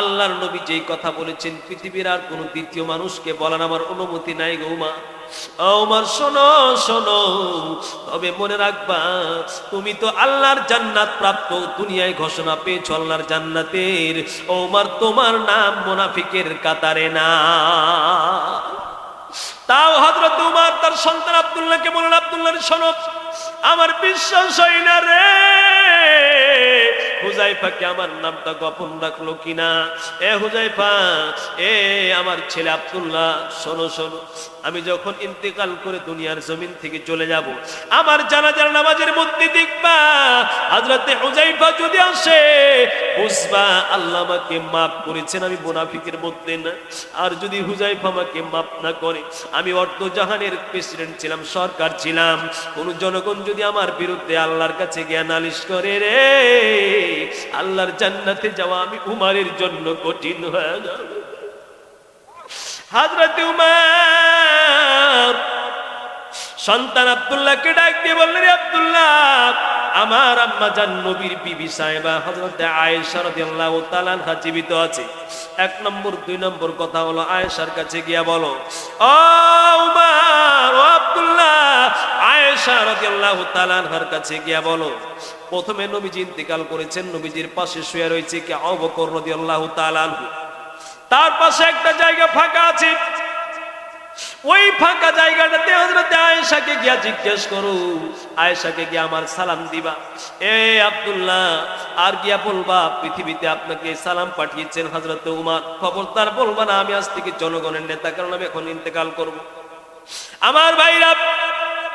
আল্লাহর নবী যেই কথা বলেছেন, পৃথিবীর আর কোন দ্বিতীয় মানুষকে বলার আমার অনুমতি নাই গো উমা ও উমার শোনো শোনো, তবে মনে রাখবা, তুমি তো আল্লাহর জান্নাত প্রাপ্ত দুনিয়ায় ঘোষণা পেয়েছ, আল্লাহর জান্নাতের। ও উমার তোমার নাম মোনাফিকের কাতারে না। তাও হজরত উমার, তার সন্তান আব্দুল্লাহকে বললেন, আব্দুল্লাহ, শোনো, আমার বিশ্বাস হয় না রে। হুজাইফাকে আমার নামটা গোপন রাখল কিনা? এ হুজাইফা, এ আমার ছেলে আব্দুল্লাহ, শোনো শোনো। আমি যখন ইন্তেকাল করে দুনিয়ার জমিন থেকে চলে যাব, আমার জানাজার নামাজের মধ্যে দেখবা হাজরাতে হুজাইফা যদি আসে, বুঝবা আল্লাহ আমাকে মাফ করেছেন, আমি মুনাফিকের মধ্যে না। আর যদি হুজাইফা আমাকে মাফ না করে, আমি অর্থ জাহানের প্রেসিডেন্ট ছিলাম, সরকার ছিলাম। কোন জনগণ যদি আমার বিরুদ্ধে আল্লাহর কাছে জ্ঞান আলিশ করে রে আল্লাহর জান্নাতে যাওয়া আমি উমারের জন্য কঠিন হয়ে যাবে হাজরত উমার, সন্তান আব্দুল্লাহকে ডাক দিয়ে বললেন "রে আব্দুল্লাহ, আমার আম্মা জান নবীর বিবি সাহেবা হযরত আয়েশা রাদিয়াল্লাহু তাআলা জীবিত আছে। এক নম্বর, দুই নম্বর কথা হলো আয়েশার কাছে গিয়া বলো, ও উমার, ও আয়েশা রাদিয়াল্লাহু তাআলা আনহার কাছে গিয়া বলো, প্রথমে নবীজি ইন্তেকাল করেছেন, নবীজির পাশে শুয়ে রয়েছে কি আবু বকর রাদিয়াল্লাহু তাআলা তার পাশে একটা জায়গা ফাঁকা আছে। ওই ফাঁকা জায়গাটাতে হজরতে আয়েশাকে গিয়া জিজ্ঞেস করো, আয়েশাকে গিয়া আমার সালাম দিবা। এ আব্দুল্লাহ, আর গিয়া বলবা, পৃথিবীতে আপনাকে সালাম পাঠিয়েছেন হজরত উমার। খবরদার বলবা না, আমি আজ থেকে জনগণের নেতা, কারণ আমি এখন ইন্তেকাল করব। আমার ভাইরা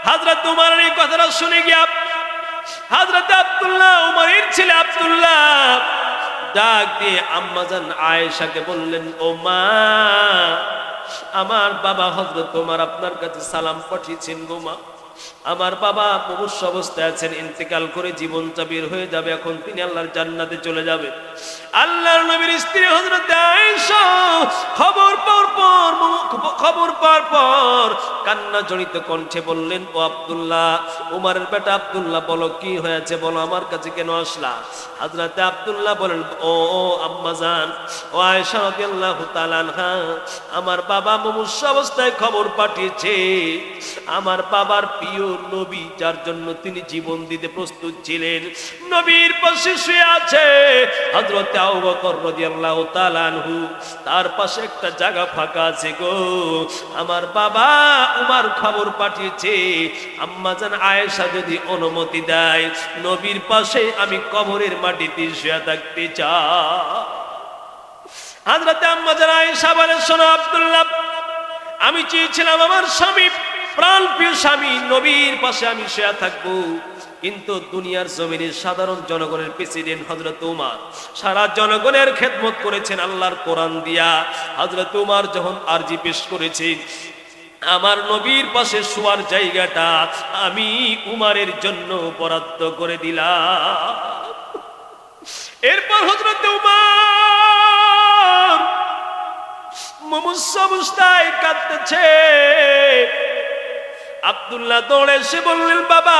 হজরত উমারের এই কথাটা শুনে গিয়া হজরত আব্দুল্লাহ উমারের ছেলে আব্দুল্লাহ ডাক দিয়ে আম্মাজান আয়েশাকে বললেন, ও মা, আমার বাবা হজরত তোমার আপনার কাছে সালাম পাঠিয়েছেন গো মা। আমার বাবা মনুষ্য অবস্থায় আছেন, ইন্তেকাল করে জীবনটা বের হয়ে যাবে, এখন তিনি আল্লাহর জান্নাতে চলে যাবে। আল্লাহর নবীর স্ত্রী হজরত আয়েশা খবর পর খবর পর কান্না জড়িত কণ্ঠে বললেন, ও আব্দুল্লাহ, উমারের বেটা আব্দুল্লাহ, বলো কি হয়েছে? বলো আমার কাছে কেন আসলা? হাজরাতে আব্দুল্লাহ বলেন ও ও আম্মাজান ও আমার বাবা অবস্থায় খবর পাঠিয়েছে। আমার বাবার প্রিয় নবী, যার জন্য তিনি জীবন দিতে প্রস্তুত ছিলেন, নবীর পাশে শুয়ে আছে হযরত আবু বকর রাদিয়াল্লাহু তাআলা তার পাশে একটা জায়গা ফাঁকা আছে গো। আমার বাবা উমার খবর পাঠিয়েছে। আম্মা আম্মাজান আয়েশা যদি অনুমতি দেয়, নবীর পাশে আমি কবরের মাটিতে শুয়ে থাকতে চাই। হাজরাতে আম্মা আম্মাজান আয়েশা বলে শোনো আব্দুল্লাহ, আমি চেয়েছিলাম আমার স্বামী প্রাণ প্রিয় স্বামী, নবীর পাশে আমি শুয়ে থাকব। কিন্তু দুনিয়ার জমিনের সাধারণ জনগণের প্রেসিডেন্ট হজরত উমার সারা জনগণের খেদমত করেছেন আল্লাহর কোরআন দিয়া। হজরত উমার যখন আরজি পেশ করেছে আমার নবীর পাশে শোয়ার জায়গাটা আমি উমারের জন্য বরাদ্দ করে দিলাম। এরপর হজরত উমার মুমুস অবস্থায় কাঁদতেছে। আব্দুল্লাহ দৌড়ে এসে বললেন, বাবা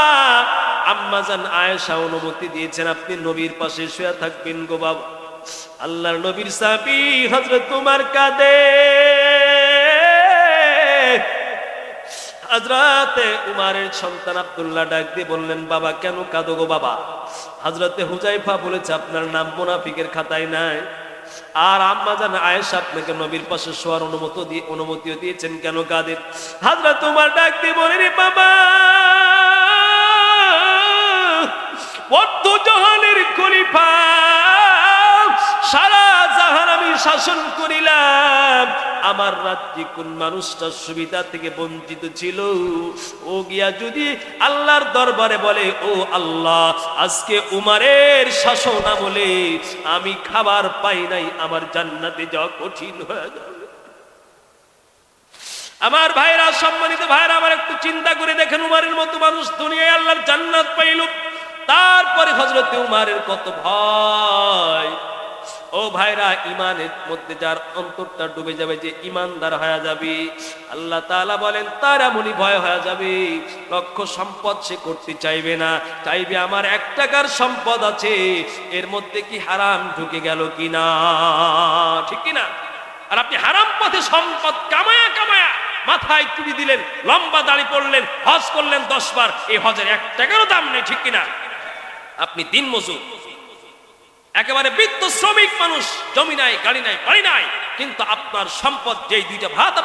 আম্মাজান আয়েশা অনুমতি দিয়েছেন, আপনি নবীর পাশে শুয়ে থাকবেন গো বাবা। আল্লাহর নবীর সাবি হজরত তোমার কাঁদে। হাজরাতে উমারের সন্তান আব্দুল্লাহ ডাক দিয়ে বললেন, বাবা, কেন কাঁদো গো বাবা? হাজরাতে হুজাইফা বলেছে, আপনার নাম মুনাফিকের খাতায় নাই। আর আম্মা জান আয়েশা আপনাকে নবীর পাশে শোয়ার অনুমতি দিয়ে অনুমতিও দিয়েছেন কেন কাদের? হাজরা তোমার ডাক দিয়ে বলে, রে বাবা অর্ধ জাহানের খলিফা সারা জাহান আমি শাসন করিলাম। আমার রাজ্যে কোন মানুষটা সুবিধা থেকে বঞ্চিত ছিল? ও গিয়া যদি আল্লাহর দরবারে বলে, ও আল্লাহ, আজকে উমারের শাসন আমলে আমি খাবার পাই নাই, আমার জান্নাতে যাওয়া কঠিন হয়ে যাবে। আমার ভাইরা, সম্মানিত ভাইরা, আমার একটু চিন্তা করে দেখেন, উমারের মতো মানুষ দুনিয়ায় আল্লাহর জান্নাত পাইল। তারপরে হজরত উমারের কত ভয়। ও ভাইরা ইমানের মধ্যে যার অন্তরটা ডুবে যাবে যে ইমানদার হয়ে যাবে। আল্লাহ তাআলা বলেন, তার এমনই ভয় হয়ে যাবে। লক্ষ সম্পদ সে করতে চাইবে না। চাইবে আমার এক টাকার সম্পদ আছে, এর মধ্যে কি হারাম ঢুকে গেল কিনা? ঠিক কিনা? আর আপনি হারাম পথে সম্পদ কামায়া কামায়া মাথায় তুলি দিলেন, লম্বা দাড়ি পড়লেন হজ করলেন দশ বার, এই হজের এক টাকারও দাম নেই, ঠিক কিনা? আপনি দিন মজুর একেবারে বৃত্ত শ্রমিক মানুষ, জমি নাই, গাড়ি নাই, বাড়ি নাই, কিন্তু আপনার সম্পদ, যেই দুইটা ভাত